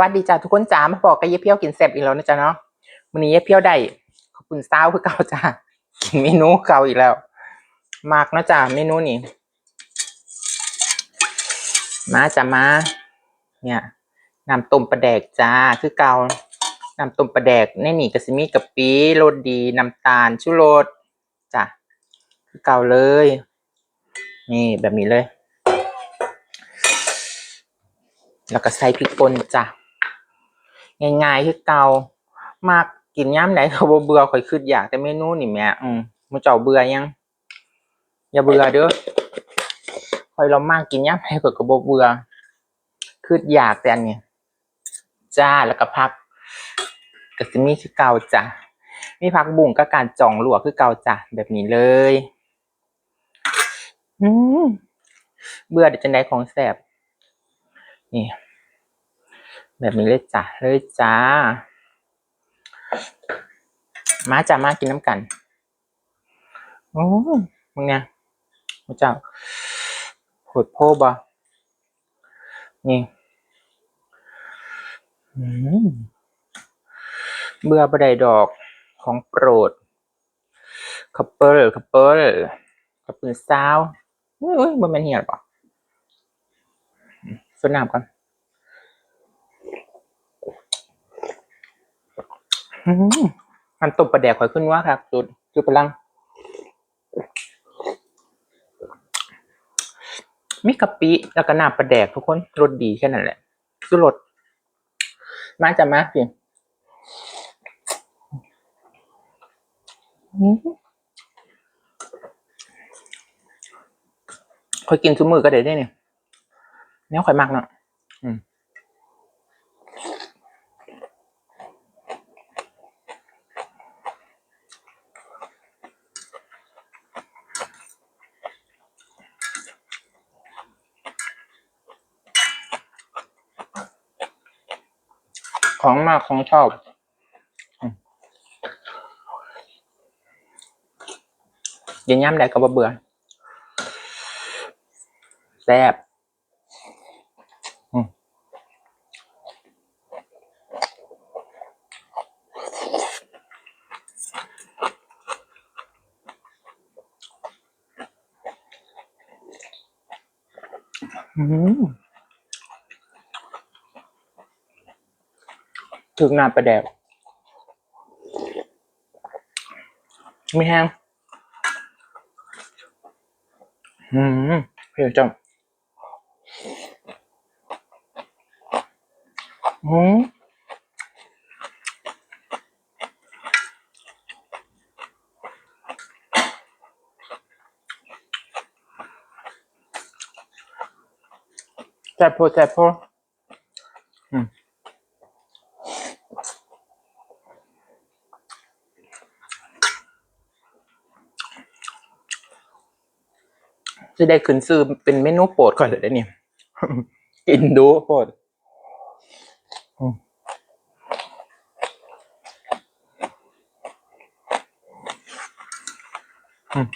วัสดีจ้าทุกคนจ้ามาบอกกับเย่เพียวกินแซ่บอีกแล้วนะจ๊ะเนาะวันนี้เย่เพียวได้ขอบคุณเศร้าคือเก่าจ้ากินเมนูเก่าอีกแล้ว มากนะจ้าเมนูนี้มาจ้ามา เนี่ยน้ำต้มปลาแดกจ้าคือเก่าน้ำต้มปลาแดกในนี่ก็สิมีกะปิรสดีน้ำตาลชูรสจ้ะคือเก่าเลย นี่แบบนี้เลย แล้วก็ใส่พริกป่นจ้ะ ง่ายๆคือเกามากกินย่ำไหนเขาบ่เบื่อข่อยคืดอยากแต่เมนูนี่แม่อืมมื้อเจ้าเบื่อยัง อย่าเบื่อเด้อข่อยเรามากกินย่ำไหนข่อยก็บ่เบื่อคืดอยากแต่อันนี้จ้าแล้วก็พักก็สิมีคือเกาจ้ะมีพักบุ้งก็การจ่องลวกคือเกาจ้ะแบบนี้เลยอืมเบื่อเดี๋ยวจะได้ของแสบนี่ แบบนี้เลยจ้ะเลยจ้า มาจ้ามากินน้ำกัน โอ้มึงเนี่ยพระเจ้าโหดโพบะนี่เบื่อประไดดอกของโปรดคัพเปิลคัพเปิลคัพเปิลซาวอุ้ยมันเป็นเหี้ยหรอปะสดน้ำก่อน มันตบประแดกข่อยขึ้นว่าครับจุดจุดพลังมีกะปิแล้วก็น้ำประแดกทุกคนรสดีแค่นั้นแหละสุดรสมาจะมาสิอืมข่อยกินทุกมือก็ได้ได้เนี่ยแนวข่อยมากเนาะ ของมากของชอบอืมกินย่ำใดก็บ่เบื่อแซ่บอืมอืม ถึงน้ำประแดกไม่แห้งอืมเพียวจังอืมแซ่บโพดแซ่บโพ จะได้ขึ้นซื้อเป็นเมนูโปรดก่อนเลยได้เนี่ยกินดูโปรดอืมอืม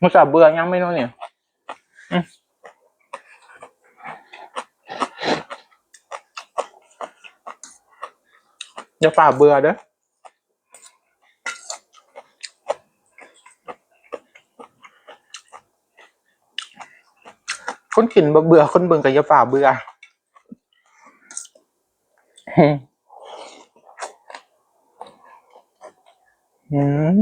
มันจะเบื่อยังไม่รู้เนี่ยอืมอย่าฝ่าเบื่อเด้อ คนกินบ่เบื่อคนเบิ่งก็อย่าฝ่าเบื่ออืม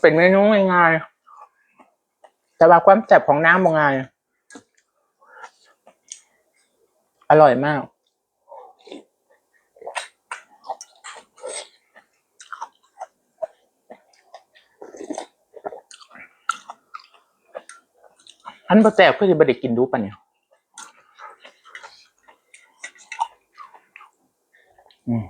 เป็นเมนูง่ายๆ แต่ว่าความแซ่บของน้ำบ่ง่ายอร่อยมาก อันบ่แซ่บคือสิบ่ได้กินดูปะเนี่ยอืม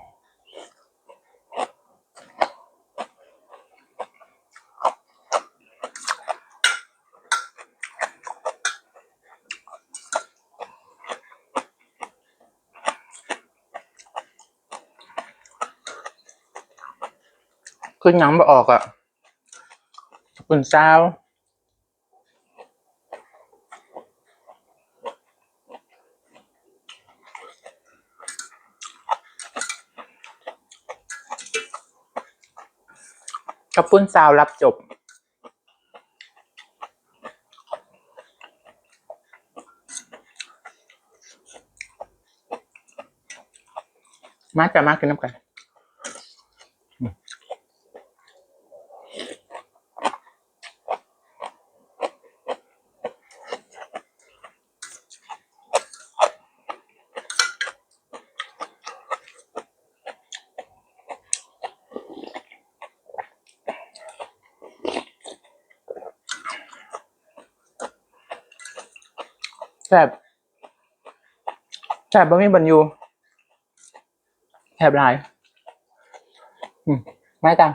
คือยังบ่ออกอะ่ะอุ่นซาวกระปุ้นซาวรับจบ มาจะมากินน้ำกัน แซ่บแซ่บบ่มีบันยูแซ่บหลาย อืมไม่ตัง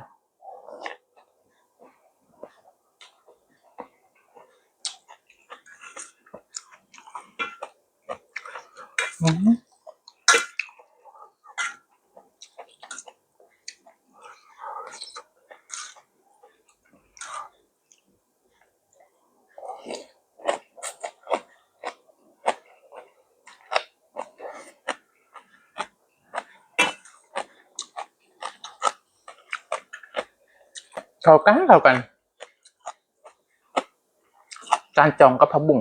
เข้ากันเข้ากันจานจองกับพับบุ่ง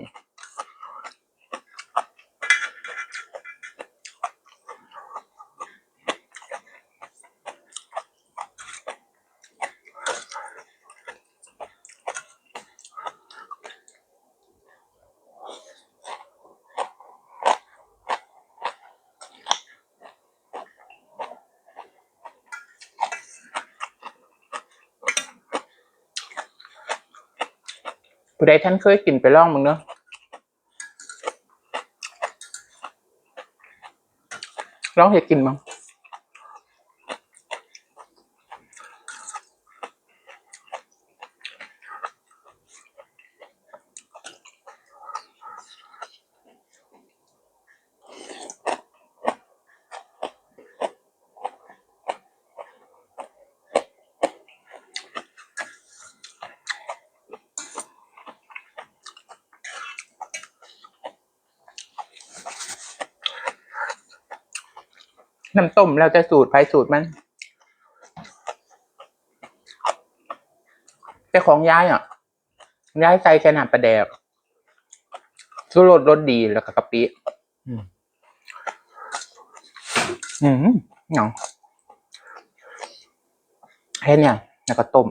ผู้ใดท่านเคยกินไปลองมึงเนาะลองเห็ดกินมั้ง น้ำต้มแล้วจะสูตรไปสูตรมัน แต่ของย้ายอะ ย้ายใส่แค่น้ำปลาแดกชูรสรสดีแล้วก็กะปิอืมอืมเนาะแค่เนี่ยแล้วก็ต้ม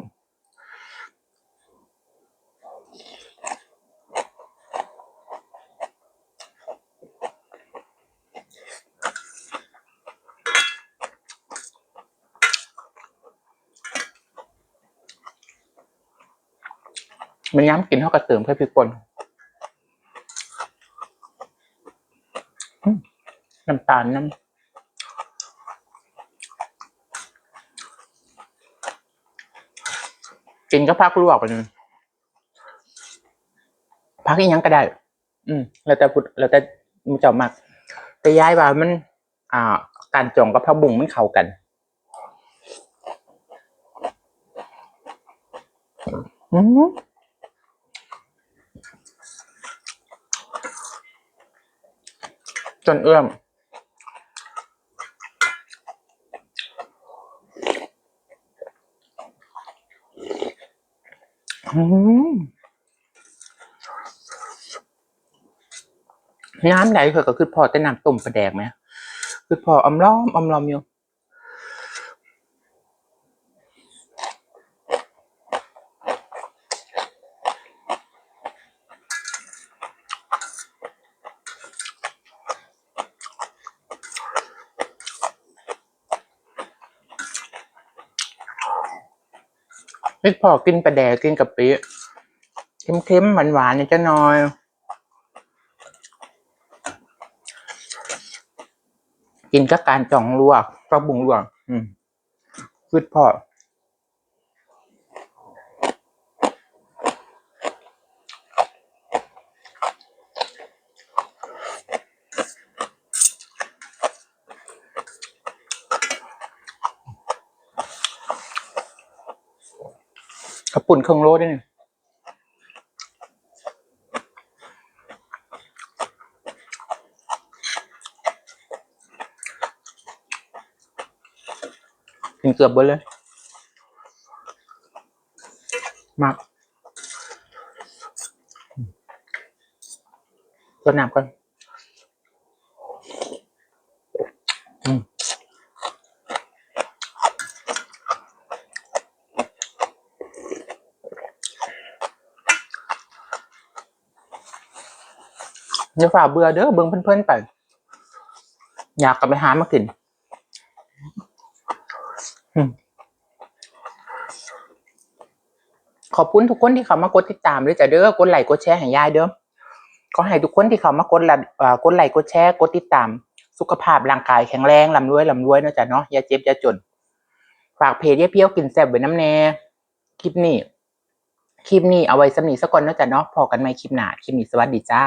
มันย้ำกินเท่ากับเติมแค่พริกป่นน้ำตาลน้ำกินก็พักลวกไปเลยพักอีกยังก็ได้ อืม แล้วแต่พุทแล้วแต่มุจ้ามากแต่ย้ายว่ามัน อ่า การจองกับผักบุ้งมันเข้ากัน อืม จนเอื้อม น้ำไหนเคยก็คือพอแต่น้ำต้มปลาแดกไหมคือพออมล้อมอมล้อมอยู่ นี่พอกินปลาแดกกินกับปิเค็มๆหวานๆเนี่ยจะน้อยกินกับการจ่องลวกกระบุงลวก อืมคือพอ ปุ่นเครื่องโลด้วยนี่กินเกือบเบดเลย มากก็น้ำก่อนอืม เดี๋ยวฝ่าเบื่อเด้อเบิ่งเพื่อนๆไป อยากกลับไปหามากินขอบคุณทุกคนที่เขามากดติดตามด้วยจ้ะเด้อกดไลค์กดแชร์ให้ยายเด้อขอให้ทุกคนที่เขามากดละเอ่อกดไลค์กดแชร์กดติดตาม สุขภาพร่างกายแข็งแรงลำรวยลำรวยเนาะจ้ะเนาะอย่าเจ็บอย่าจน ฝากเพจยาเพี้ยวกินแซ่บไว้น้ำแน่คลิปนี้คลิปนี้เอาไว้สำนีสักก่อนเนาะจ้ะเนาะพอกันใหมคลิปหนาคลิปนี้สวัสดีจ้า